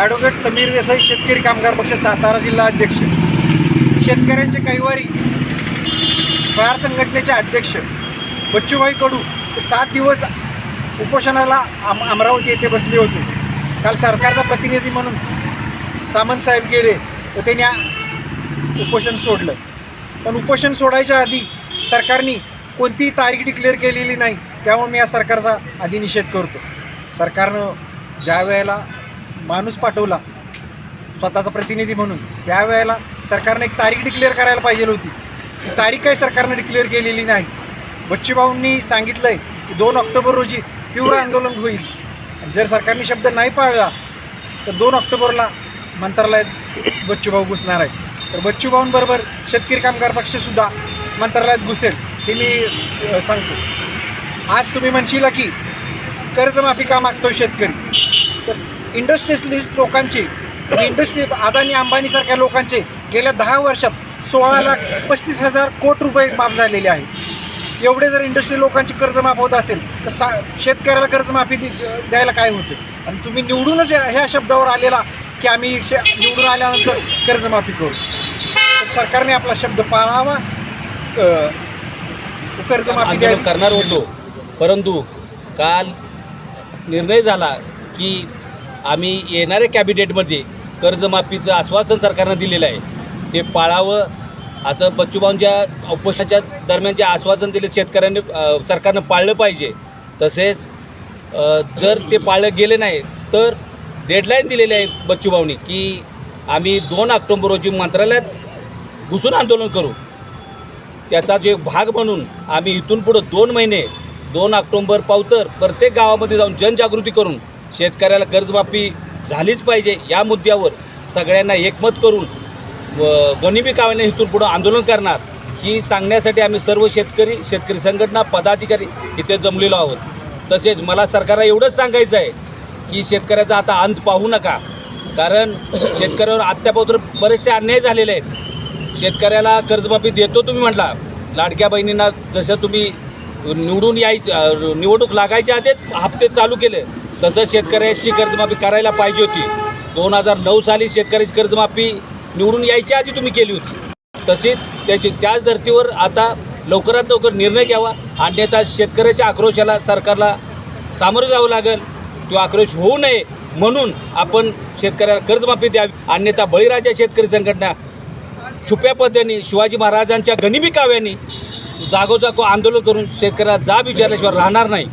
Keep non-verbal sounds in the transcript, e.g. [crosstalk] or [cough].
Advocate Sameer Desai शेतकरी कामगार पक्ष सातारा जिल्हा अध्यक्ष. शेतकऱ्यांचे कैवारी प्रहार संघटनेचे अध्यक्ष. बच्चूभाई कडू सात दिवस उपोषणाला अम अमरावती येथे बसले होते. काल सरकारचा प्रतिनिधी म्हणून सामंत साहेब गेले व त्यांनी उपोषण सोडलं. पण उपोषण सोडायच्या आधी सरकारने कोणतीही तारीख डिक्लेअर केलेली नाही. त्यामुळे मी या सरकारचा आधी निषेध करतो. सरकारनं ज्या वेळेला माणूस पाठवला. स्वतःचा प्रतिनिधी म्हणून. त्यावेळेला सरकारने एक तारीख डिक्लेअर करायला पाहिजे होती. ती तारीख काही सरकारनं डिक्लेअर केलेली नाही. बच्चूभाऊंनी सांगितलं आहे की दोन ऑक्टोबर रोजी तीव्र आंदोलन होईल. जर सरकारने शब्द नाही पाळला तर दोन ऑक्टोबरला मंत्रालयात बच्चूभाऊ घुसणार आहे तर बच्चूभाऊंबरोबर शेतकरी कामगार पक्षसुद्धा मंत्रालयात घुसेल हे मी सांगतो. आज तुम्ही म्हणशील की कर्जमाफी का मागतो शेतकरी? तर इंडस्ट्रियलिस्ट लोकांचे इंडस्ट्री अदानी अंबानीसारख्या लोकांचे गेल्या दहा वर्षात सोळा लाख पस्तीस हजार कोटी रुपये माफ झालेले आहेत एवढे जर इंडस्ट्री लोकांची कर्ज माफ होत असेल तर सा शेतकऱ्याला कर्जमाफी द्यायला काय होतं? आणि तुम्ही निवडूनच ह्या शब्दावर आलेला की आम्ही शे निवडून आल्यानंतर कर्जमाफी करू. तर सरकारने आपला शब्द पाळावा कर्जमाफी द्यावी. करणार होतो. परंतु काल निर्णय झाला की आम्ही येणाऱ्या कॅबिनेटमध्ये कर्जमाफीचं आश्वासन सरकारनं दिलेलं आहे. ते पाळावं असं बच्चूभाऊंच्या उपोषणाच्या दरम्यान जे आश्वासन दिले शेतकऱ्यांनी सरकारनं पाळलं पाहिजे. तसेच जर ते पाळलं गेले नाही तर डेडलाईन दिलेली आहे बच्चूभाऊनी की आम्ही दोन ऑक्टोंबर रोजी मंत्रालयात घुसून आंदोलन करू. त्याचा जे भाग म्हणून आम्ही इथून पुढं दोन महिने दोन ऑक्टोंबर पावतर प्रत्येक गावामध्ये जाऊन जनजागृती करून शेतकऱ्याला कर्जमाफी झालीच पाहिजे या मुद्द्यावर सगळ्यांना एकमत करून व कामाने कावाने इथून पुढं आंदोलन करणार ही सांगण्यासाठी आम्ही सर्व शेतकरी शेतकरी संघटना पदाधिकारी इथे जमलेलो आहोत. तसेच मला सरकारला एवढंच सांगायचं आहे की शेतकऱ्याचा आता अंत पाहू नका. कारण [clears throat] शेतकऱ्यावर आत्तापासून बरेचसे अन्याय झालेले आहेत. शेतकऱ्याला कर्जमाफी देतो तुम्ही म्हटला. लाडक्या बहिणींना जसं तुम्ही निवडून यायचं निवडणूक लागायच्या आधीच हप्ते चालू केले. तसं शेतकऱ्याची कर्जमाफी करायला पाहिजे होती. दोन हजार नऊ साली शेतकऱ्याची कर्जमाफी निवडून यायच्या आधी तुम्ही केली होती. तशीच त्याची त्याच धर्तीवर आता लवकरात लवकर निर्णय घ्यावा. अन्यथा शेतकऱ्याच्या आक्रोशाला सरकारला सामोरं जावं लागेल. तो आक्रोश होऊ नये म्हणून आपण शेतकऱ्याला कर्जमाफी द्यावी. अन्यथा बळीराजा शेतकरी संघटना छुप्या पद्धतीने शिवाजी महाराजांच्या गनिमी काव्याने जागोजागो आंदोलन करून शेतकऱ्याला जाब विचारल्याशिवाय राहणार नाही.